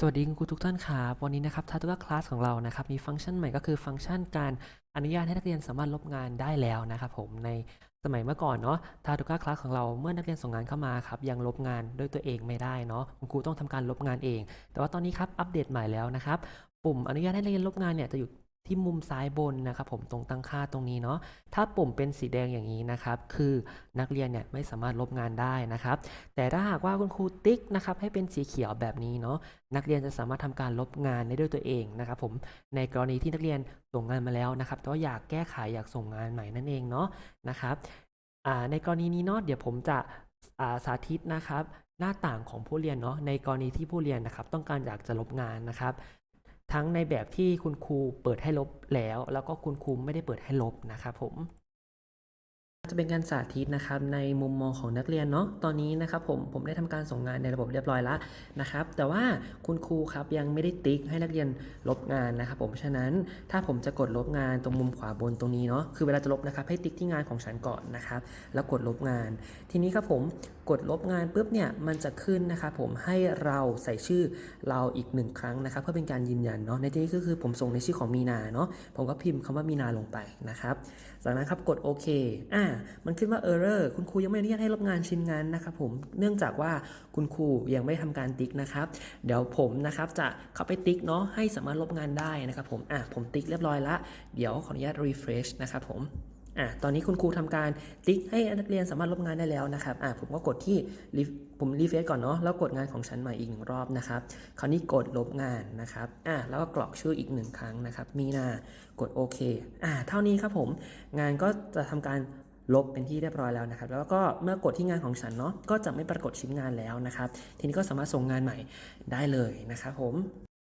สวัสดีคุณครูทุกท่านครับวันนี้นะครับ t a t u k a Class ของเรานะครับมีฟังก์ชันใหม่ก็คือฟังก์ชันการอนุญาตให้นักเรียนสามารถลบงานได้แล้วนะครับผมในสมัยเมื่อก่อนเนาะทาตุก้าคลาสของเราเมื่อนักเรียนส่งงานเข้ามาครับยังลบงานด้วยตัวเองไม่ได้เนาะคุณครูต้องทำการลบงานเอง แต่ว่าตอนนี้ครับอัปเดตใหม่แล้วนะครับปุ่มอนุญาตให้นักเรียนลบงานเนี่ยจะอยู่ ที่มุมซ้ายบนนะครับผมตรงตั้งค่าตรงนี้เนาะถ้าปุ่มเป็นสีแดงอย่างนี้นะครับ คือนักเรียนเนี่ยไม่สามารถลบงานได้นะครับ แต่ถ้าหากว่าคุณครูติ๊กนะครับให้เป็นสีเขียวแบบนี้เนาะนักเรียนจะสามารถทำการลบงานได้ด้วยตัวเองนะครับผมในกรณีที่นักเรียนส่งงานมาแล้วนะครับแต่ว่าอยากแก้ไขอยากส่งงานใหม่นั่นเองเนาะนะครับในกรณีนี้เนาะเดี๋ยวผมจะาสาธิตนะครับหน้าต่างของผู้เรียนเนาะในกรณีที่ผู้เรียนนะครับต้องการอยากจะลบงานนะครับ ทั้งในแบบที่คุณครูเปิดให้ลบแล้ว แล้วก็คุณครูไม่ได้เปิดให้ลบนะครับผม จะเป็นการสาธิตนะครับในมุมมองของนักเรียนเนาะตอนนี้นะครับผมผมได้ทำการส่งงานในระบบเรียบร้อยแล้วนะครับ แต่ว่าคุณครูครับยังไม่ได้ติ๊กให้นักเรียนลบงานนะครับ ผมฉะนั้นถ้าผมจะกดลบงานตรงมุมขวาบนตรงนี้เนาะคือเวลาจะลบนะครับให้ติ๊กที่งานของฉันก่อนนะครับ แล้วกดลบงาน ทีนี้ครับผมกดลบงานปุ๊บเนี่ยมันจะขึ้นนะครับผมให้เราใส่ชื่อเราอีกหนึ่งครั้งนะครับ เพื่อเป็นการยืนยันเนาะในที่นี้ก็คือผมส่งในชื่อของมีนาเนาะผมก็พิมพ์คำว่ามีนาลงไปนะครับ จากนั้นครับกดโอเคอ่ามันขึ้นว่า error คุณครูยังไม่อนุญาตให้ลบงานชิ้นงานนะครับผมเนื่องจากว่าคุณครูยังไม่ได้ทำการติ๊กนะครับ เดี๋ยวผมนะครับจะเข้าไปติ๊กเนาะให้สามารถลบงานได้นะครับผมอะผมติ๊กเรียบร้อยละเดี๋ยวขออนุญาต refresh นะครับผมอะตอนนี้คุณครูทำการติ๊กให้นักเรียนสามารถลบงานได้แล้วนะครับอะผมก็กดที่ ref- ผมรีเฟซก่อนเนาะแล้วกดงานของฉันใหม่อีกหนึ่งรอบนะครับคราวนี้กดลบงานนะครับอะแล้วก็กรอกชื่ออีกหนึ่งครั้งนะครับ มีนากดโอเคอ่าเท่านี้ครับผมงานก็จะทำการ ลบเป็นที่เรียบร้อยแล้วนะครับ แล้วก็เมื่อกดที่งานของฉันเนาะก็จะไม่ปรากฏชิ้นงานแล้วนะครับ ทีนี้ก็สามารถส่งงานใหม่ได้เลยนะครับผม